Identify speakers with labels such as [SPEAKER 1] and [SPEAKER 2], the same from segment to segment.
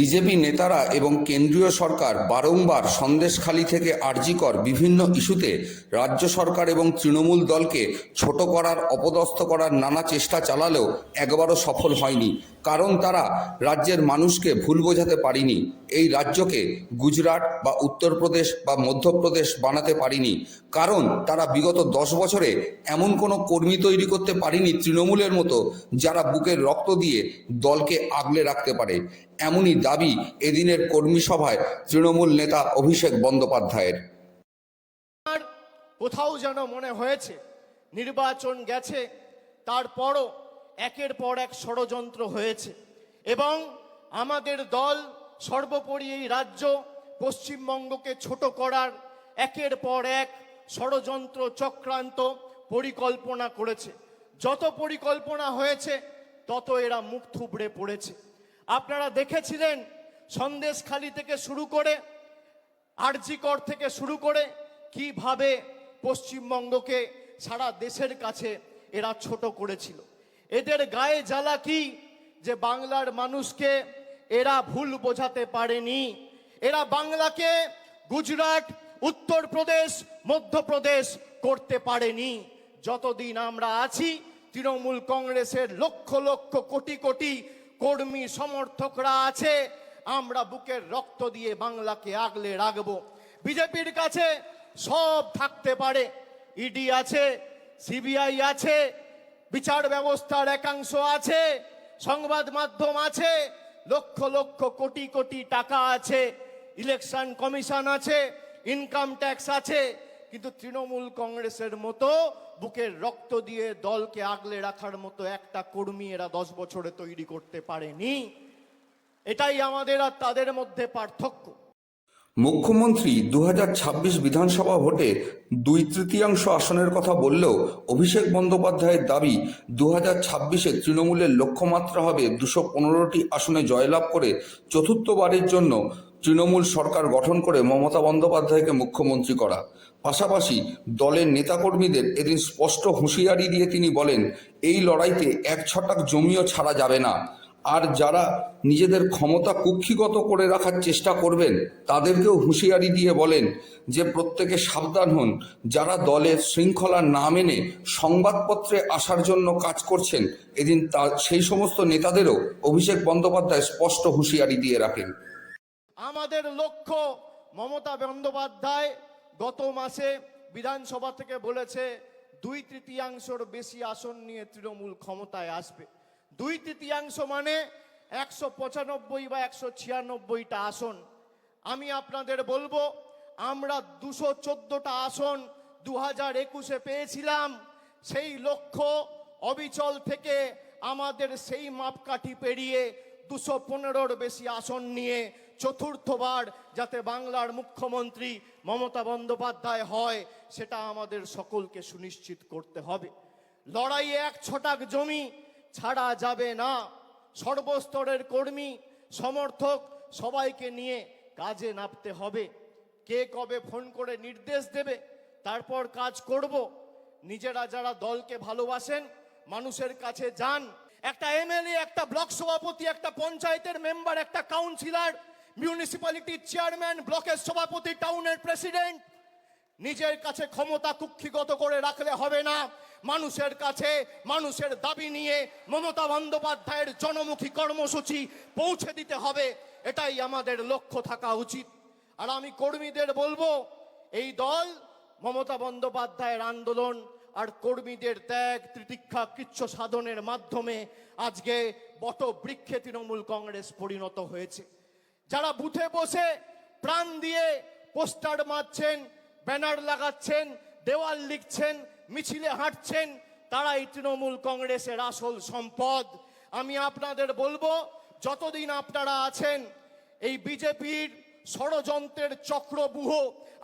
[SPEAKER 1] BJP নেতারা এবং কেন্দ্রীয় সরকার বারংবার সন্দেশখালী থেকে আরজিকর বিভিন্ন ইস্যুতে রাজ্য সরকার এবং তৃণমূল দলকে ছোট করার, অপদস্থ করার নানা চেষ্টা চালালেও একবারও সফল হয়নি। কারণ তারা রাজ্যের মানুষকে ভুল বোঝাতে পারেনি। এই রাজ্যকে গুজরাট বা উত্তরপ্রদেশ বা মধ্যপ্রদেশ বানাতে পারেনি। কারণ তারা বিগত দশ বছরে এমন কোনো কর্মী তৈরি করতে পারেনি তৃণমূলের মতো যারা বুকের রক্ত দিয়ে দলকে আগলে রাখতে পারে। এমনই দাবি এদিনের কর্মী সভায় তৃণমূল নেতা অভিষেক বন্দ্যোপাধ্যায়ের।
[SPEAKER 2] কোথাও যেন মনে হয়েছে, নির্বাচন গেছে, তারপরও একের পর এক ষড়যন্ত্র হয়েছে। এবং আমাদের দল সর্বোপরি এই রাজ্য পশ্চিমবঙ্গকে ছোট করার একের পর এক ষড়যন্ত্র চক্রান্ত পরিকল্পনা করেছে। যত পরিকল্পনা হয়েছে, তত এরা মুখ থুবড়ে পড়েছে। আপনারা দেখেছিলেন সন্দেশখালি থেকে শুরু করে আরজিকর থেকে শুরু করে কীভাবে পশ্চিমবঙ্গকে সারা দেশের কাছে এরা ছোট করেছিল। এদের গায়ে জ্বালা কি যে বাংলার মানুষকে এরা ভুল বোঝাতে পারেনি? এরা বাংলাকে গুজরাট, উত্তরপ্রদেশ, মধ্যপ্রদেশ করতে পারেনি। যতদিন আমরা আছি, তৃণমূল কংগ্রেসের লক্ষ লক্ষ কোটি কোটি কর্মী সমর্থকরা আছে, আমরা বুকের রক্ত দিয়ে বাংলাকে আগলে রাখব। বিজেপির কাছে সব থাকতে পারে। ইডি আছে সিবিআই আছে, বিচার ব্যবস্থার একাংশ আছে, সংবাদ মাধ্যম আছে, লক্ষ লক্ষ কোটি কোটি টাকা আছে, ইলেকশন কমিশন আছে ইনকাম ট্যাক্স আছে কিন্তু তৃণমূল কংগ্রেসের মতো বুকের রক্ত দিয়ে দলকে আগলে রাখার মতো একটা কর্মী এরা দশ বছরে তৈরি করতে পারেনি। এটাই আমাদের আর তাদের মধ্যে পার্থক্য।
[SPEAKER 1] মুখ্যমন্ত্রী দু হাজার ছাব্বিশ বিধানসভা ভোটে দুই তৃতীয়াংশ আসনের কথা বললেও অভিষেক বন্দ্যোপাধ্যায়ের দাবি দু হাজার ছাব্বিশে তৃণমূলের লক্ষ্যমাত্রা হবে দুশো পনেরোটি আসনে জয়লাভ করে চতুর্থবারের জন্য তৃণমূল সরকার গঠন করে মমতা বন্দ্যোপাধ্যায়কে মুখ্যমন্ত্রী করা। পাশাপাশি দলের নেতাকর্মীদের এদিন স্পষ্ট হুঁশিয়ারি দিয়ে তিনি বলেন, এই লড়াইতে এক ছটাক জমিও ছাড়া যাবে না। আর যারা নিজেদের ক্ষমতা কুক্ষিগত করে রাখার চেষ্টা করবেন, তাদেরকেও হুঁশিয়ারি দিয়ে বলেন যে প্রত্যেকে সাবধান হন। যারা দলের শৃঙ্খলা না মেনে সংবাদপত্রে আসার জন্য কাজ করছেন, এদিন তা, সেই সমস্ত নেতাদেরও অভিষেক বন্দ্যোপাধ্যায় স্পষ্ট হুঁশিয়ারি দিয়ে রাখেন।
[SPEAKER 2] আমাদের লক্ষ্য মমতা বন্দ্যোপাধ্যায় গত মাসে বিধানসভা থেকে বলেছে, দুই তৃতীয়াংশর বেশি আসন নিয়ে তৃণমূল ক্ষমতায় আসবে। দুই তৃতীয়াংশ মানে একশো পঁচানব্বই বা একশো ছিয়ানব্বইটা আসন। আমি আপনাদের বলব, আমরা দুশো চোদ্দটা আসন দু হাজার একুশে পেয়েছিলাম। সেই লক্ষ্য অবিচল থেকে আমাদের সেই মাপকাঠি পেরিয়ে দুশো পনেরোর বেশি আসন নিয়ে চতুর্থবার যাতে বাংলার মুখ্যমন্ত্রী মমতা বন্দ্যোপাধ্যায় হয়, সেটা আমাদের সকলকে সুনিশ্চিত করতে হবে। লড়াইয়ে এক ছটাক জমি ছাড়া যাবে না। সর্বস্তরের কর্মী, সমর্থক সবাইকে নিয়ে কাজে নামতে হবে। কে কবে ফোন করে নির্দেশ দেবে, তারপর কাজ করব। নিজেরা যারা দলকে ভালোবাসেন, মানুষের কাছে যান একটা এমএলএ একটা ব্লক সভাপতি, একটা পঞ্চায়েতের মেম্বার, একটা কাউন্সিলর মিউনিসিপ্যালিটির চেয়ারম্যান ব্লকের সভাপতি, টাউনের প্রেসিডেন্ট নিজের কাছে ক্ষমতা কুক্ষিগত করে রাখলে হবে না। মানুষের কাছে, মানুষের দাবি নিয়ে মমতা বন্দ্যোপাধ্যায়ের জনমুখী কর্মসূচি পৌঁছে দিতে হবে। এটাই আমাদের লক্ষ্য থাকা উচিত। আর আমি কর্মীদের বলব, এই দল মমতা বন্দ্যোপাধ্যায়ের আন্দোলন আর কর্মীদের ত্যাগ, তিতিক্ষা, কৃচ্ছ সাধনের মাধ্যমে আজকে বট বৃক্ষে তৃণমূল কংগ্রেস পরিণত হয়েছে। যারা বুথে বসে প্রাণ দিয়ে পোস্টার মারছেন, ব্যানার লাগাচ্ছেন, দেওয়াল লিখছেন, মিছিলে হাঁটছেন, তারাই তৃণমূল কংগ্রেসের আসল সম্পদ। আমি আপনাদের বলব, যতদিন আপনারা আছেন, এই বিজেপির ষড়যন্ত্রের চক্রবুহ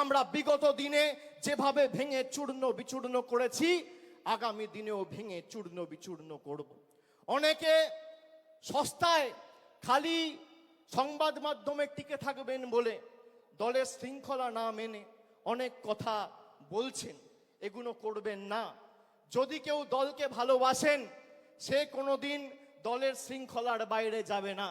[SPEAKER 2] আমরা বিগত দিনে যেভাবে ভেঙে চূর্ণ বিচূর্ণ করেছি, আগামী দিনেও ভেঙে চূর্ণ বিচূর্ণ করব। অনেকে সস্তায় খালি সংবাদ মাধ্যমে টিকে থাকবেন বলে দলের শৃঙ্খলা না মেনে অনেক কথা বলছেন, এগুলো করবেন না। যদি কেউ দলকে ভালোবাসেন, সে কোনোদিন দলের শৃঙ্খলার বাইরে যাবে না।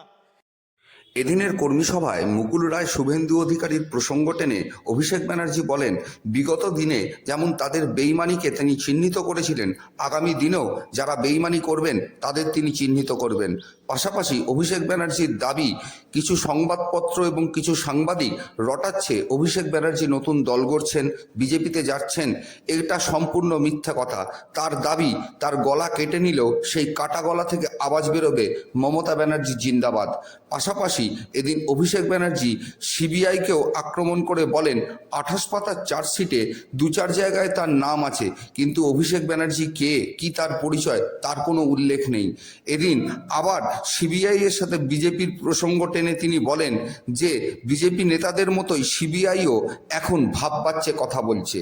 [SPEAKER 1] এদিনের কর্মী সভায় মুকুল রায় শুভেন্দু অধিকারীর প্রসঙ্গ টেনে অভিষেক ব্যানার্জি বলেন, বিগত দিনে যেমন তাদের বেইমানিকে তিনি চিহ্নিত করেছিলেন, আগামী দিনেও যারা বেইমানি করবেন, তাদের তিনি চিহ্নিত করবেন। পাশাপাশি অভিষেক ব্যানার্জির দাবি, কিছু সংবাদপত্র এবং কিছু সাংবাদিক রটাচ্ছে অভিষেক ব্যানার্জি নতুন দল গড়ছেন, বিজেপিতে যাচ্ছেন, এটা সম্পূর্ণ মিথ্যা কথা। তার দাবি, তার গলা কেটে নিলেও সেই কাটা গলা থেকে আওয়াজ বেরোবে মমতা ব্যানার্জি জিন্দাবাদ। পাশাপাশি এদিন অভিষেক ব্যানার্জি সিবিআইকেও আক্রমণ করে বলেন, আঠাশ পাতার চার্জশিটে দু চার জায়গায় তার নাম আছে, কিন্তু অভিষেক ব্যানার্জি কে, কি তার পরিচয়, তার কোনো উল্লেখ নেই। এদিন আবার সিবিআই এর সাথে বিজেপির প্রসঙ্গ টেনে তিনি বলেন যে, বিজেপি নেতাদের মতোই সিবিআইও এখন ভাব পাচ্ছে কথা বলছে।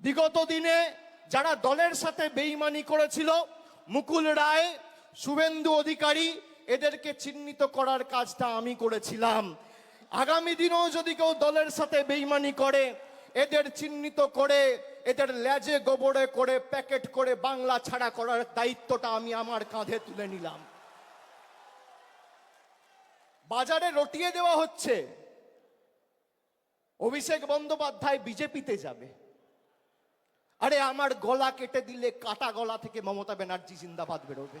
[SPEAKER 2] বিগত দিনে যারা দলের সাথে বেইমানি করেছিল, মুকুল রায়, শুভেন্দু অধিকারী এদেরকে চিহ্নিত করার কাজটা আমি করেছিলাম। আগামী দিনেও যদি কেউ দলের সাথে বেইমানি করে, এদের চিহ্নিত করে, এদের লেজে গোবরে করে, প্যাকেট করে বাংলা ছাড়া করার দায়িত্বটা আমি আমার কাঁধে তুলে নিলাম। বাজারে রটিয়ে দেওয়া হচ্ছে। অভিষেক বন্দ্যোপাধ্যায় বিজেপিতে যাবে। আরে আমার গলা কেটে দিলে কাটা গলা থেকে মমতা ব্যানার্জি জিন্দাবাদ বেরোবে।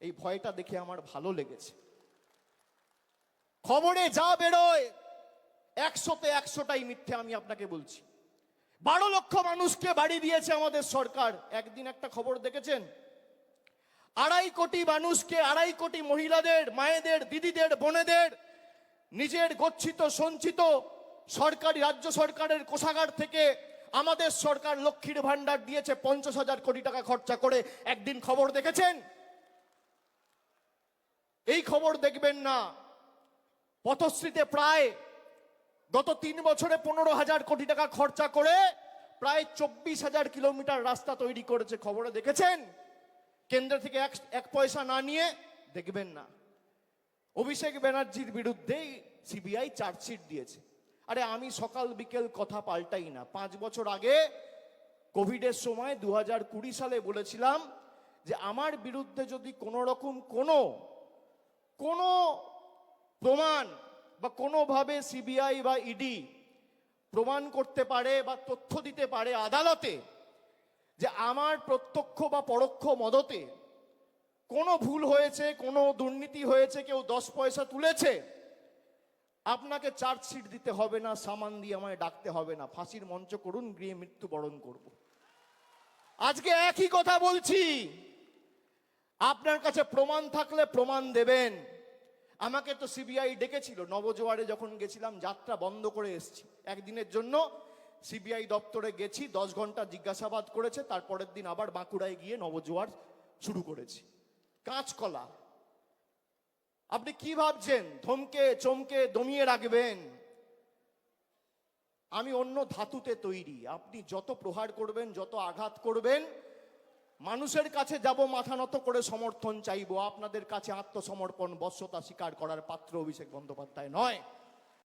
[SPEAKER 2] এই ভয়টা দেখে আমার ভালো লেগেছে। খবরে যা বেরোয়, একশোতে একশোটাই মিথ্যে আমি আপনাকে বলছি। বারো লক্ষ মানুষকে বাড়ি দিয়েছে আমাদের সরকার। একদিন একটা খবর দেখেছেন? আড়াই কোটি মানুষকে, আড়াই কোটি মহিলাদের, মায়েদের, দিদিদের, বোনেদের, নিজের গচ্ছিত, সঞ্চিত সরকারি, রাজ্য সরকারের কোষাগার থেকে আমাদের সরকার লক্ষ্মীর ভান্ডার দিয়েছে পঞ্চাশ হাজার কোটি টাকা খরচা করে। একদিন খবর দেখেছেন? এই খবর দেখবেন না। পথশ্রীতে প্রায় গত তিন বছরে পনেরো হাজার কোটি টাকা খরচা করে প্রায় চব্বিশ হাজার কিলোমিটার রাস্তা তৈরি করেছে। খবরে দেখেছেন? কেন্দ্র থেকে এক এক পয়সা না নিয়ে দেখবেন না। অভিষেক ব্যানার্জির বিরুদ্ধেই সিবিআই চার্জশিট দিয়েছে। আরে আমি সকাল বিকেল কথা পাল্টাই না। পাঁচ বছর আগে কোভিডের সময় দু হাজার কুড়ি সালে বলেছিলাম যে, আমার বিরুদ্ধে যদি কোনো রকম কোনো কোনো প্রমাণ বা কোনোভাবে সিবিআই বা ইডি প্রমাণ করতে পারে বা তথ্য দিতে পারে আদালতে যে আমার প্রত্যক্ষ বা পরোক্ষ মদতে কোনো ভুল হয়েছে, কোনো দুর্নীতি হয়েছে, কেউ দশ পয়সা তুলেছে, আপনাকে চার্জশিট দিতে হবে না, সামান দিয়ে আমায় ডাকতে হবে না। ফাঁসির মঞ্চ করুন, গৃহে মৃত্যুবরণ করব। আজকে একই কথা বলছি। আপনার কাছে প্রমাণ থাকলে প্রমাণ দেবেন। আমাকে তো সিবিআই ডেকেছিল, নবজোয়ারে যখন গেছিলাম, যাত্রা বন্ধ করে এসেছি। একদিনের জন্য সিবিআই দপ্তরে গেছি, দশ ঘণ্টা জিজ্ঞাসাবাদ করেছে, তারপরের দিন আবার বাঁকুড়ায় গিয়ে নবজোয়ার শুরু করেছি। কাঁচকলা। আপনি কি ভাবছেন? ধমকে, চমকে দমিয়ে রাখবেন। আমি অন্য ধাতুতে তৈরি। আপনি যত প্রহার করবেন, যত আঘাত করবেন মানুষের কাছে যাব মাথা নত করে সমর্থন চাইব, আপনাদের কাছে আত্মসমর্পণ, বশ্যতা স্বীকার করার পাত্র অভিষেক বন্দ্যোপাধ্যায় নয়।